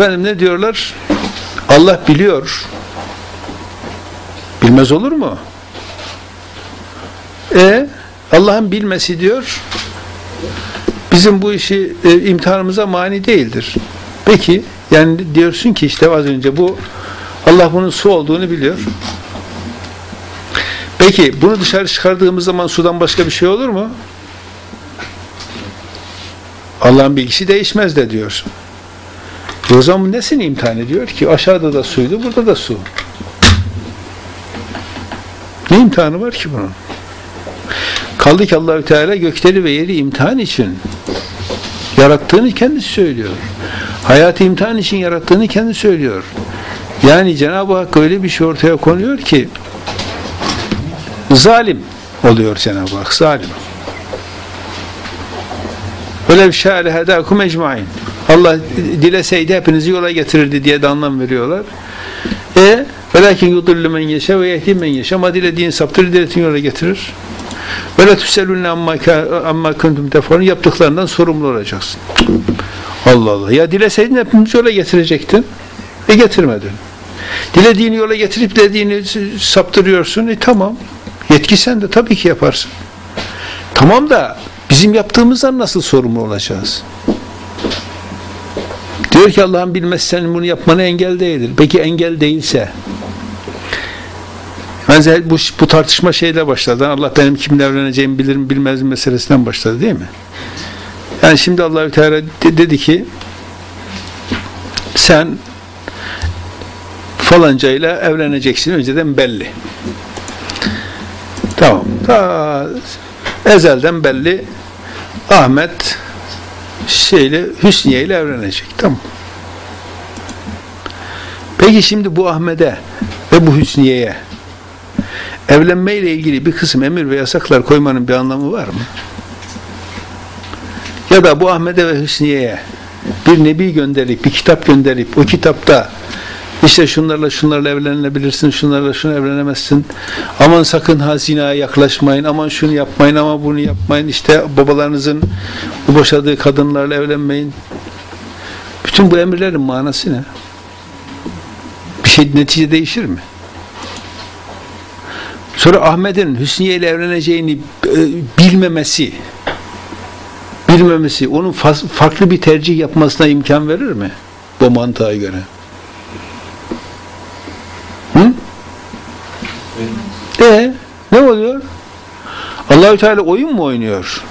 Efendim ne diyorlar? Allah biliyor. Bilmez olur mu? E Allah'ın bilmesi diyor bizim bu işi e, imtihanımıza mani değildir. Peki yani diyorsun ki işte az önce bu Allah bunun su olduğunu biliyor. Peki bunu dışarı çıkardığımız zaman sudan başka bir şey olur mu? Allah'ın bilgisi değişmez de diyorsun. O zaman nesini imtihan ediyor ki? Aşağıda da suydu, burada da su. Ne imtihanı var ki bunun? Kaldı ki Allahü Teala gökleri ve yeri imtihan için yarattığını kendisi söylüyor. Hayatı imtihan için yarattığını kendi söylüyor. Yani Cenab-ı Hak öyle bir şey ortaya konuyor ki zalim oluyor Cenab-ı Hak. Zalim. Öyle şâle hedâkum ecmain. Allah dileseydi hepinizi yola getirirdi diye de anlam veriyorlar. E velakin yudullu men yeşe ve yehdim men yeşe ama dilediğin saptırır, dilediğin yola getirir. Ve la tüselûne amma, kuntum tefarun yaptıklarından sorumlu olacaksın. Allah Allah. Ya dileseydin hepimizi yola getirecektin. E getirmedin. Dilediğini yola getirip dilediğini saptırıyorsun. E tamam. Yetki sen de tabii ki yaparsın. Tamam da bizim yaptığımızdan nasıl sorumlu olacağız? Diyor ki Allah'ın bilmez senin bunu yapmana engel değildir. Peki engel değilse Bence bu, bu tartışma şeyle başladı. Allah benim kimle evleneceğimi bilir mi bilmez mi meselesinden başladı değil mi? Yani şimdi Allahü Teala dedi ki sen falancayla evleneceksin önceden belli. Tamam. Ta ezelden belli Ahmet şeyle Hüsniye ile evlenecek. Tamam. Peki şimdi bu Ahmet'e ve bu Hüsniye'ye evlenme ile ilgili bir kısım emir ve yasaklar koymanın bir anlamı var mı? Ya da bu Ahmet'e ve Hüsniye'ye bir nebi gönderip, bir kitap gönderip, o kitapta işte şunlarla şunlarla evlenilebilirsin, şunlarla şunu evlenemezsin. Aman sakın hazinaya yaklaşmayın, aman şunu yapmayın, ama bunu yapmayın. İşte babalarınızın boşadığı kadınlarla evlenmeyin. Bütün bu emirlerin manası ne? Bir şey netice değişir mi? Sonra Ahmet'in Hüsniye ile evleneceğini e, bilmemesi, bilmemesi, onun farklı bir tercih yapmasına imkan verir mi? Bu mantığa göre. E ne oluyor? Allahü Teala oyun mu oynuyor?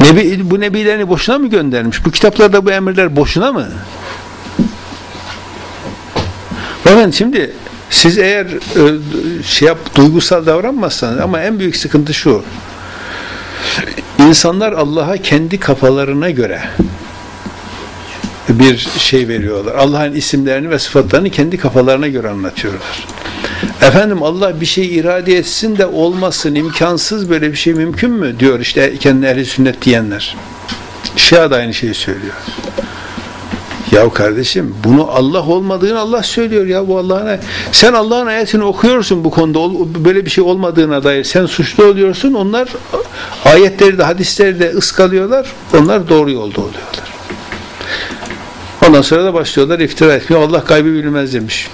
Nebi, bu nebilerini boşuna mı göndermiş? Bu kitaplarda bu emirler boşuna mı? Bakın şimdi siz eğer e, şey yap, duygusal davranmazsanız ama en büyük sıkıntı şu. İnsanlar Allah'a kendi kafalarına göre bir şey veriyorlar. Allah'ın isimlerini ve sıfatlarını kendi kafalarına göre anlatıyorlar. Efendim Allah bir şey irade etsin de olmasın, imkansız böyle bir şey mümkün mü? diyor işte kendi ehli sünnet diyenler. Şia da aynı şeyi söylüyor. Ya kardeşim bunu Allah olmadığını Allah söylüyor ya bu Allah'ın sen Allah'ın ayetini okuyorsun bu konuda böyle bir şey olmadığına dair sen suçlu oluyorsun onlar ayetleri de hadisleri de ıskalıyorlar onlar doğru yolda oluyorlar. Ondan sonra da başlıyorlar iftira etmiyor Allah gaybı bilmez demiş.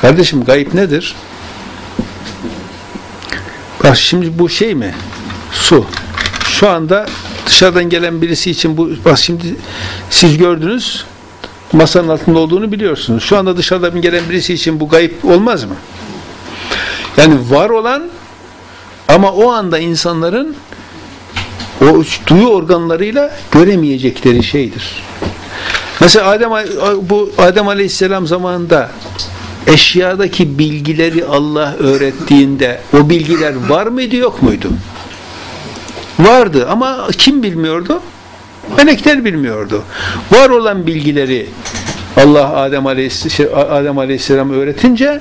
Kardeşim gayb nedir? Bak şimdi bu şey mi? Su. Şu anda dışarıdan gelen birisi için bu bak şimdi siz gördünüz masanın altında olduğunu biliyorsunuz. Şu anda dışarıdan gelen birisi için bu gayip olmaz mı? Yani var olan ama o anda insanların o duyu organlarıyla göremeyecekleri şeydir. Mesela Adem bu Adem Aleyhisselam zamanında eşyadaki bilgileri Allah öğrettiğinde o bilgiler var mıydı yok muydu? Vardı ama kim bilmiyordu? Melekler bilmiyordu. Var olan bilgileri Allah Adem Aleyhisselam, Adem Aleyhisselam öğretince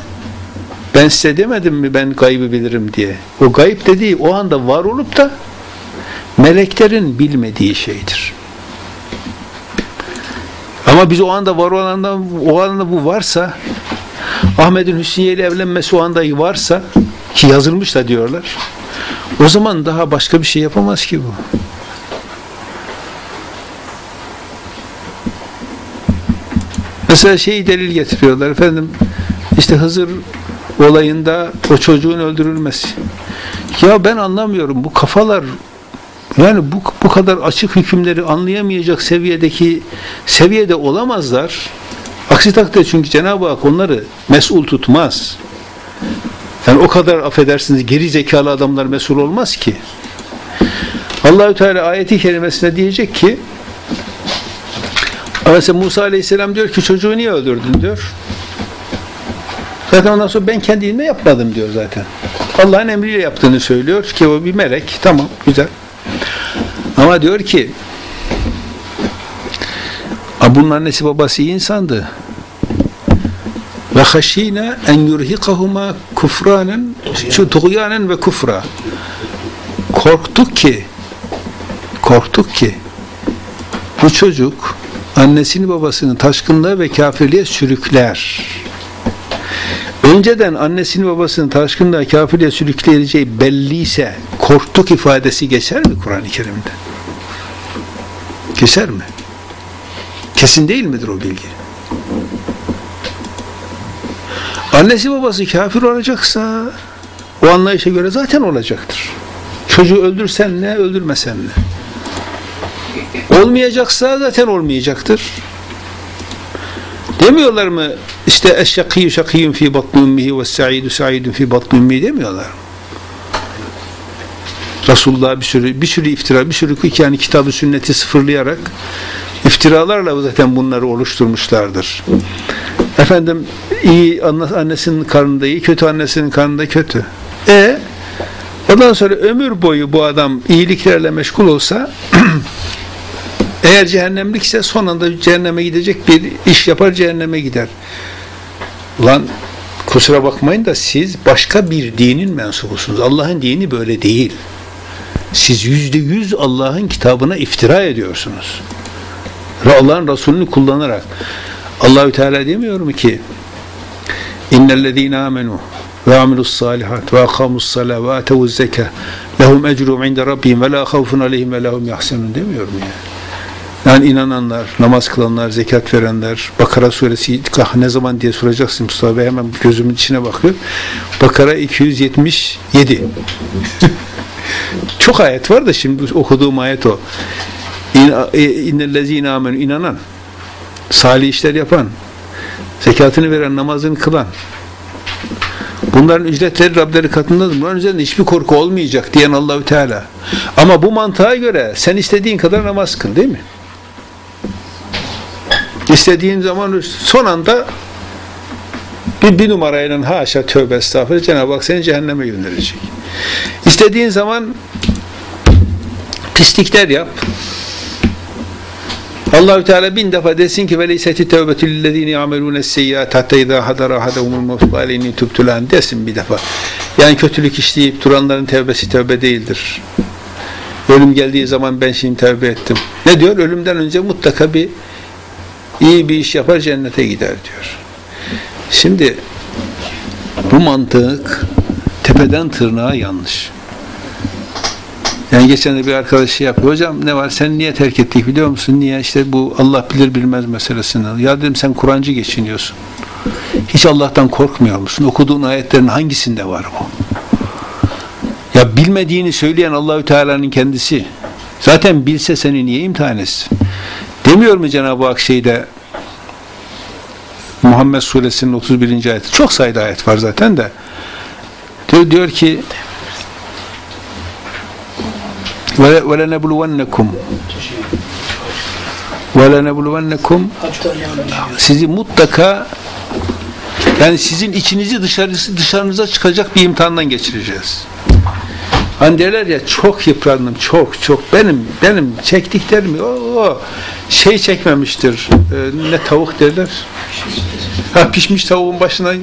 ben size demedim mi ben gaybı bilirim diye. O gayb dediği o anda var olup da meleklerin bilmediği şeydir. Ama biz o anda var olanda o anda bu varsa Ahmet'in Hüsniye ile evlenmesi o anda varsa ki yazılmış da diyorlar. O zaman daha başka bir şey yapamaz ki bu. Mesela şeyi delil getiriyorlar efendim işte Hızır olayında o çocuğun öldürülmesi. Ya ben anlamıyorum bu kafalar yani bu, bu kadar açık hükümleri anlayamayacak seviyedeki seviyede olamazlar. Aksi takdirde çünkü Cenab-ı Hak onları mesul tutmaz. Yani o kadar affedersiniz geri zekalı adamlar mesul olmaz ki. Allahü Teala ayeti kerimesine diyecek ki Mesela Musa Aleyhisselam diyor ki çocuğu niye öldürdün diyor. Zaten ondan sonra ben kendimle yapmadım diyor zaten. Allah'ın emriyle yaptığını söylüyor ki o bir melek. Tamam güzel. Ama diyor ki bunun annesi babası iyi insandı. Ve haşina en yurhikahuma kufranen şu tuğyanen ve kufra. Korktuk ki korktuk ki bu çocuk annesini babasını taşkınlığa ve kafirliğe sürükler. Önceden annesini babasını taşkınlığa kafirliğe sürükleyeceği belliyse korktuk ifadesi geçer mi Kur'an-ı Kerim'de? Geçer mi? Kesin değil midir o bilgi? Annesi babası kafir olacaksa o anlayışa göre zaten olacaktır. Çocuğu öldürsen ne, öldürmesen ne? Olmayacaksa zaten olmayacaktır. Demiyorlar mı işte eşşakiyyu şakiyyun fi batni ummihi ve sa'idu sa'idun fi batni ummihi demiyorlar mı? Resulullah bir sürü bir sürü iftira, bir sürü yani kitabı sünneti sıfırlayarak iftiralarla zaten bunları oluşturmuşlardır. Efendim iyi annesinin karnında iyi, kötü annesinin karnında kötü. E ondan sonra ömür boyu bu adam iyiliklerle meşgul olsa eğer cehennemlikse son anda cehenneme gidecek bir iş yapar cehenneme gider. Ulan kusura bakmayın da siz başka bir dinin mensubusunuz. Allah'ın dini böyle değil. Siz yüzde yüz Allah'ın kitabına iftira ediyorsunuz. Allah'ın Resulünü kullanarak. Allahü Teala demiyor mu ki İnnellezîne amenu ve amilus salihat ve akamus ve atevuz zekâ lehum ecrum inde rabbihim ve la havfun aleyhim ve lahum yahsenun demiyor mu yani? Yani inananlar, namaz kılanlar, zekat verenler, Bakara suresi ne zaman diye soracaksın Mustafa Bey hemen gözümün içine bakıyor. Bakara 277. Çok ayet var da şimdi okuduğum ayet o. İnnellezine amenü inanan, salih işler yapan, zekatını veren, namazını kılan, Bunların ücretleri Rableri katındadır. Bunların üzerinde hiçbir korku olmayacak diyen Allahü Teala. Ama bu mantığa göre sen istediğin kadar namaz kıl değil mi? İstediğin zaman son anda bir, bir numarayla haşa tövbe estağfurullah Cenab-ı Hak seni cehenneme gönderecek. İstediğin zaman pislikler yap. Allahü Teala bin defa desin ki veleyseti tevbetü lillezine yamelune seyyiat hatta izâ hadara hadavumul mevtu aleyni tübtülen desin bir defa. Yani kötülük işleyip duranların tevbesi tevbe değildir. Ölüm geldiği zaman ben şimdi tevbe ettim. Ne diyor? Ölümden önce mutlaka bir iyi bir iş yapar cennete gider diyor. Şimdi bu mantık tepeden tırnağa yanlış. Yani geçen de bir arkadaş şey yapıyor. Hocam ne var sen niye terk ettik biliyor musun? Niye? işte bu Allah bilir bilmez meselesini. Ya dedim sen Kur'ancı geçiniyorsun. Hiç Allah'tan korkmuyor musun? Okuduğun ayetlerin hangisinde var bu? Ya bilmediğini söyleyen Allahü Teala'nın kendisi. Zaten bilse seni niye imtihan etsin? Demiyor mu Cenab-ı Hak şeyde Muhammed suresinin 31. ayeti. Çok sayıda ayet var zaten de. Diyor, diyor ki ve lenebluvennekum sizi mutlaka yani sizin içinizi dışarısı dışarınıza çıkacak bir imtihandan geçireceğiz. Hani derler ya çok yıprandım, çok çok. Benim benim çektiklerim o şey çekmemiştir. E, ne tavuk derler? Ha pişmiş tavuğun başına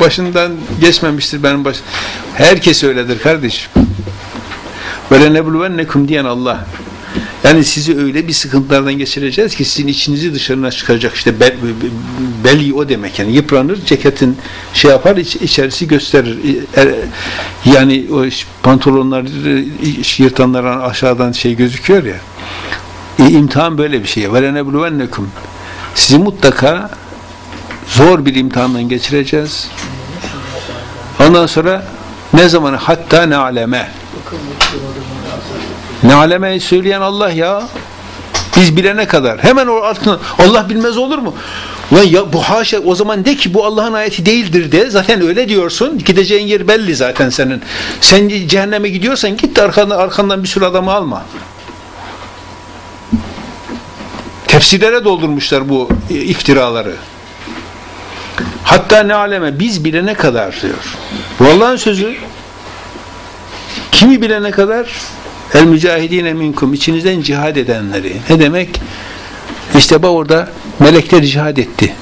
başından geçmemiştir benim baş. Herkes öyledir kardeşim. Böyle nebluvennekum diyen Allah. Yani sizi öyle bir sıkıntılardan geçireceğiz ki sizin içinizi dışarına çıkacak işte bel, beli o demek. Yani yıpranır ceketin şey yapar iç, içerisi gösterir. Er, yani o pantolonlar yırtanların aşağıdan şey gözüküyor ya. E, imtihan böyle bir şey. Velenebluvennekum sizi mutlaka zor bir imtihandan geçireceğiz. Ondan sonra ne zaman? Hatta ne aleme ne alemeyi söyleyen Allah ya biz bilene kadar hemen o altına Allah bilmez olur mu? Ulan ya bu haşa o zaman de ki bu Allah'ın ayeti değildir de zaten öyle diyorsun. Gideceğin yer belli zaten senin. Sen cehenneme gidiyorsan git arkandan, arkandan bir sürü adamı alma. Tefsirlere doldurmuşlar bu iftiraları. Hatta ne aleme biz bilene kadar diyor. Bu Allah'ın sözü. Kimi bilene kadar? El mücahidine minkum içinizden cihad edenleri. Ne demek? İşte bak orada melekler cihad etti.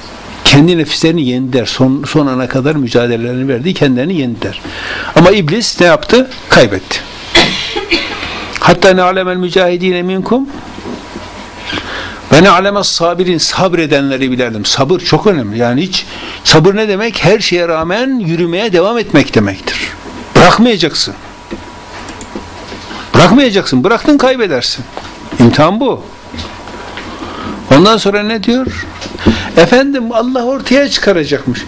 Kendi nefislerini yendiler. Son, son ana kadar mücadelelerini verdi. Kendilerini yendiler. Ama iblis ne yaptı? Kaybetti. Hatta ne alemel mücahidine minkum ve ne alemez sabirin sabredenleri bilerdim. Sabır çok önemli. Yani hiç sabır ne demek? Her şeye rağmen yürümeye devam etmek demektir. Bırakmayacaksın. Bırakmayacaksın. Bıraktın kaybedersin. İmtihan bu. Ondan sonra ne diyor? Efendim Allah ortaya çıkaracakmış.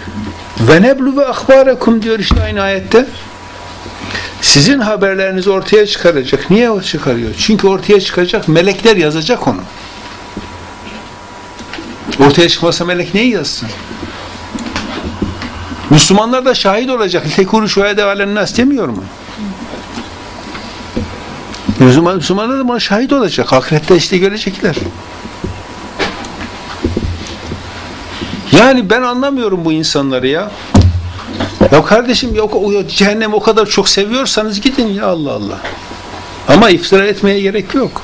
Ve neblu ve akbarekum diyor işte aynı ayette. Sizin haberlerinizi ortaya çıkaracak. Niye o çıkarıyor? Çünkü ortaya çıkacak. Melekler yazacak onu. Ortaya çıkmasa melek neyi yazsın? Müslümanlar da şahit olacak. Tekuru şuhede alennas demiyor mu? Müslüman, Müslümanlar da buna şahit olacak. Ahirette işte görecekler. Yani ben anlamıyorum bu insanları ya. Ya kardeşim yok o cehennem o kadar çok seviyorsanız gidin ya Allah Allah. Ama iftira etmeye gerek yok.